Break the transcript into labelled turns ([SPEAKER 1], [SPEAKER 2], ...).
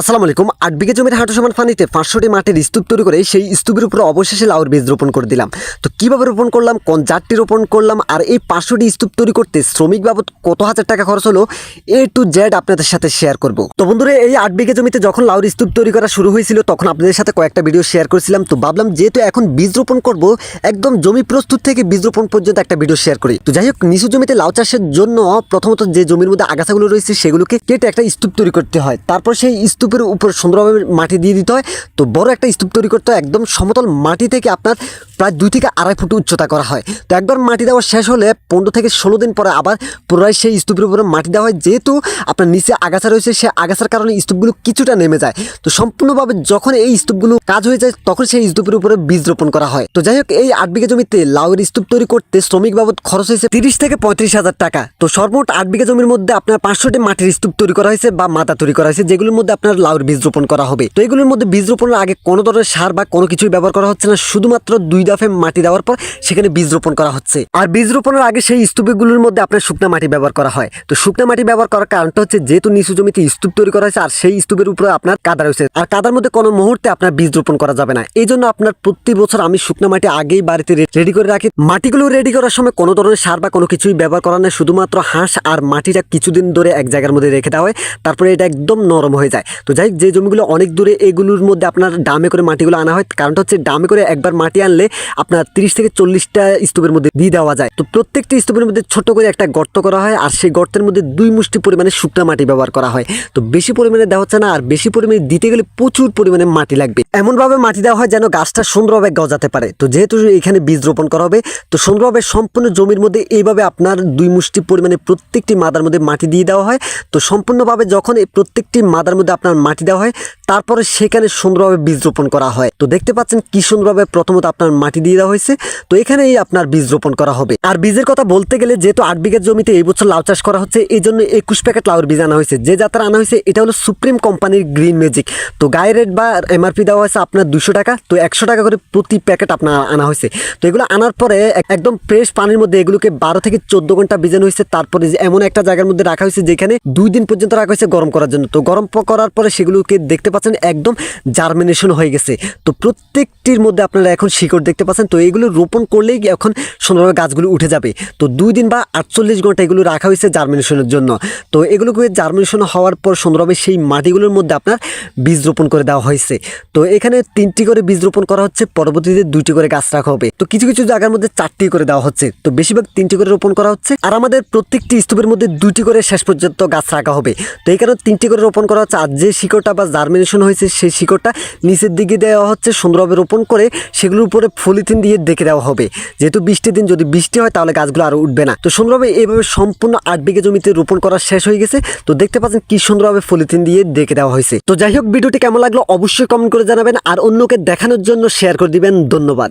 [SPEAKER 1] আসসালামু আলাইকুম আট বিঘে জমির হাঁটু সমান ফানিতে পাঁচশোটি মাটির স্তূপ তৈরি করে সেই স্তূপের উপরে অবশেষে লাউর বীজ রোপণ করে দিলাম। তো কীভাবে রোপণ করলাম, কোন জাতটি রোপণ করলাম, আর এই পাঁচশোটি স্তূপ তৈরি করতে শ্রমিক বাবদ কত হাজার টাকা খরচ হলো, এ টু জেড আপনাদের সাথে শেয়ার করব। তো বন্ধুরা, এই আট বিঘে জমিতে যখন লাউর স্তূপ তৈরি করা শুরু হয়েছিল, তখন আপনাদের সাথে কয়েকটা ভিডিও শেয়ার করেছিলাম। তো ভাবলাম যেহেতু এখন বীজ রোপণ করব, একদম জমি প্রস্তুত থেকে বীজ রোপণ পর্যন্ত একটা ভিডিও শেয়ার করি। তো যাই হোক, নিচু জমিতে লাউ চাষের জন্য প্রথমত যে জমির মধ্যে আগাছাগুলো রয়েছে, সেগুলোকে কেটে একটা স্তূপ তৈরি করতে হয়। তারপর সেই স্তূপের উপর সুন্দরভাবে মাটি দিয়ে দিতে হয়। তো বড় একটা স্তূপ তৈরি করতে হয়। একদম সমতল মাটি থেকে আপনার প্রায় দুই থেকে আড়াই ফুট উচ্চতা করা হয়। তো একবার মাটি দেওয়া শেষ হলে পনেরো থেকে ষোলো দিন পরে আবার পুনরায় সেই স্তূপের উপরে মাটি দেওয়া হয়। যেহেতু আপনার নিচে আগাছা রয়েছে, সে আগাছার কারণে স্তূপগুলো কিছুটা নেমে যায়। তো সম্পূর্ণভাবে যখন এই স্তূপগুলো কাজ হয়ে যায়, তখন সেই স্তূপের উপরে বীজ রোপণ করা হয়। তো যাই হোক, এই আট বিঘা জমিতে লাউয়ের স্তূপ তৈরি করতে শ্রমিক বাবদ খরচ হয়েছে তিরিশ থেকে পঁয়ত্রিশ হাজার টাকা। তো সর্বমোট আট বিঘা জমির মধ্যে আপনার পাঁচশোটি মাটির স্তূপ তৈরি করা হয়েছে বা মাথা তৈরি করা হয়েছে, যেগুলোর মধ্যে আপনার লাউর বীজ রোপণ করা হবে। তো এগুলোর মধ্যে বীজ রোপণের আগে কোনো ধরনের সার বা কোনো কিছুই ব্যবহার করা হচ্ছে না। শুধুমাত্র দুই দাফে মাটি দেওয়ার পর সেখানে বীজ রোপণ করা হচ্ছে। আর বীজ রোপণের আগে সেই স্তূপগুলোর মধ্যে আপনার শুকনা মাটি ব্যবহার করা হয়। তো শুকনা মাটি ব্যবহার করার কারণটা হচ্ছে যেহেতু নিচু জমিতে স্তূপ তৈরি করা হয়েছে, আর সেই স্তূপের উপরে আপনার কাদা রয়েছে। আর কাদার মধ্যে কোনো মুহূর্তে আপনার বীজ রোপণ করা যাবে না। এই জন্য আপনার প্রতি বছর আমি শুকনা মাটি আগেই বাড়িতে রেডি করে রাখি। মাটিগুলো রেডি করার সময় কোনো ধরনের সার বা কোনো কিছুই ব্যবহার করা নেই শুধুমাত্র হাঁস আর মাটিটা কিছুদিন ধরে এক জায়গার মধ্যে রেখে দেওয়া হয়। তারপরে এটা একদম নরম হয়ে যায়। তো যাই যে জমিগুলো অনেক দূরে, এগুলোর মধ্যে আপনার ডামে করে মাটিগুলো আনা হয়। কারণটা হচ্ছে ডামে করে একবার মাটি আনলে আপনার তিরিশ থেকে চল্লিশটা স্তূপের মধ্যে দিয়ে দেওয়া যায়। তো প্রত্যেকটি স্তূপের মধ্যে ছোট করে একটা গর্ত করা হয় আর সেই গর্তের মধ্যে দুই মুষ্টি পরিমাণে শুকনা মাটি ব্যবহার করা হয়। তো বেশি পরিমাণে দেওয়া হচ্ছে না আর বেশি পরিমাণে দিতে গেলে প্রচুর পরিমাণে মাটি লাগবে। এমনভাবে মাটি দেওয়া হয় যেন গাছটা সুন্দরভাবে গজাতে পারে। তো যেহেতু এখানে বীজ রোপণ করা হবে, তো সুন্দরভাবে সম্পূর্ণ জমির মধ্যে এইভাবে আপনার দুই মুষ্টি পরিমাণে প্রত্যেকটি মাদার মধ্যে মাটি দিয়ে দেওয়া হয়। তো সম্পূর্ণভাবে যখন এই প্রত্যেকটি মাদার মধ্যে আপনার মাটি দেওয়া হয় তারপরে সেখানে সুন্দরভাবে বীজ রোপণ করা হয়। তো দেখতে পাচ্ছেন কি সুন্দরভাবে প্রথমত আপনার মাটি দিয়ে দেওয়া হয়েছে। তো এখানেই আপনার বীজ রোপণ করা হবে। আর বীজের কথা বলতে গেলে যেহেতু আট বিঘার জমিতে এই বছর লাউ চাষ করা হচ্ছে এই জন্য একুশ প্যাকেট লাউর বীজ আনা হয়েছে। যে যাত্রা আনা হয়েছে, এটা হলো সুপ্রিম কোম্পানির গ্রিন ম্যাজিক। তো গায়ে রেট বা এমআরপি দেওয়া হয়েছে আপনার দুশো টাকা। তো একশো টাকা করে প্রতি প্যাকেট আপনার আনা হয়েছে। তো এগুলো আনার পরে একদম ফ্রেশ পানির মধ্যে এগুলোকে বারো থেকে চোদ্দ ঘণ্টা ভিজানো হয়েছে। তারপরে এমন একটা জায়গার মধ্যে রাখা হয়েছে যেখানে দুই দিন পর্যন্ত রাখা হয়েছে গরম করার জন্য। তো গরম করার পরে সেগুলোকে দেখতে পাচ্ছেন একদম জার্মিনেশন হয়ে গেছে। তো প্রত্যেকটির মধ্যে আপনারা এখন শিকড় দেখতে পাচ্ছেন, তো এগুলো রোপণ করলেই এখন সুন্দরভাবে গাছগুলো উঠে যাবে। তো দুই দিন বা আটচল্লিশ ঘণ্টা এগুলো রাখা হয়েছে জার্মিনেশনের জন্য। তো এগুলোকে জার্মিনেশন হওয়ার পর সুন্দরভাবে সেই মাটিগুলোর মধ্যে আপনার বীজ রোপণ করে দেওয়া হয়েছে। তো এখানে তিনটি করে বীজ রোপণ করা হচ্ছে, পরবর্তীতে দুইটি করে গাছ রাখা হবে। তো কিছু কিছু জায়গার মধ্যে চারটি করে দেওয়া হচ্ছে। তো বেশিরভাগ তিনটি করে রোপণ করা হচ্ছে। আর আমাদের প্রত্যেকটি স্তূপের মধ্যে দুইটি করে শেষ পর্যন্ত গাছ রাখা হবে। তো এই কারণে তিনটি করে রোপণ করা হচ্ছে। আর যে শিকড়টা বা জার্মিনেশন হয়েছে সেই শিকড়টা নিচের দিকে দেওয়া হচ্ছে, সুন্দরভাবে রোপণ করে সেগুলোর উপরে ফলিথিন দিয়ে দেখে দেওয়া হবে। যেহেতু বৃষ্টির দিন, যদি বৃষ্টি হয় তাহলে গাছগুলো আরও উঠবে না। তো সুন্দরভাবে এইভাবে সম্পূর্ণ আট বিঘে জমিতে রোপণ করা শেষ হয়ে গেছে। তো দেখতে পাচ্ছেন কি সুন্দরভাবে ফলিথিন দিয়ে দেখে দেওয়া হয়েছে। তো যাই হোক, ভিডিওটি কেমন লাগল অবশ্যই কমেন্ট করে জানাবেন আর অন্যকে দেখানোর জন্য শেয়ার করে দিবেন। ধন্যবাদ।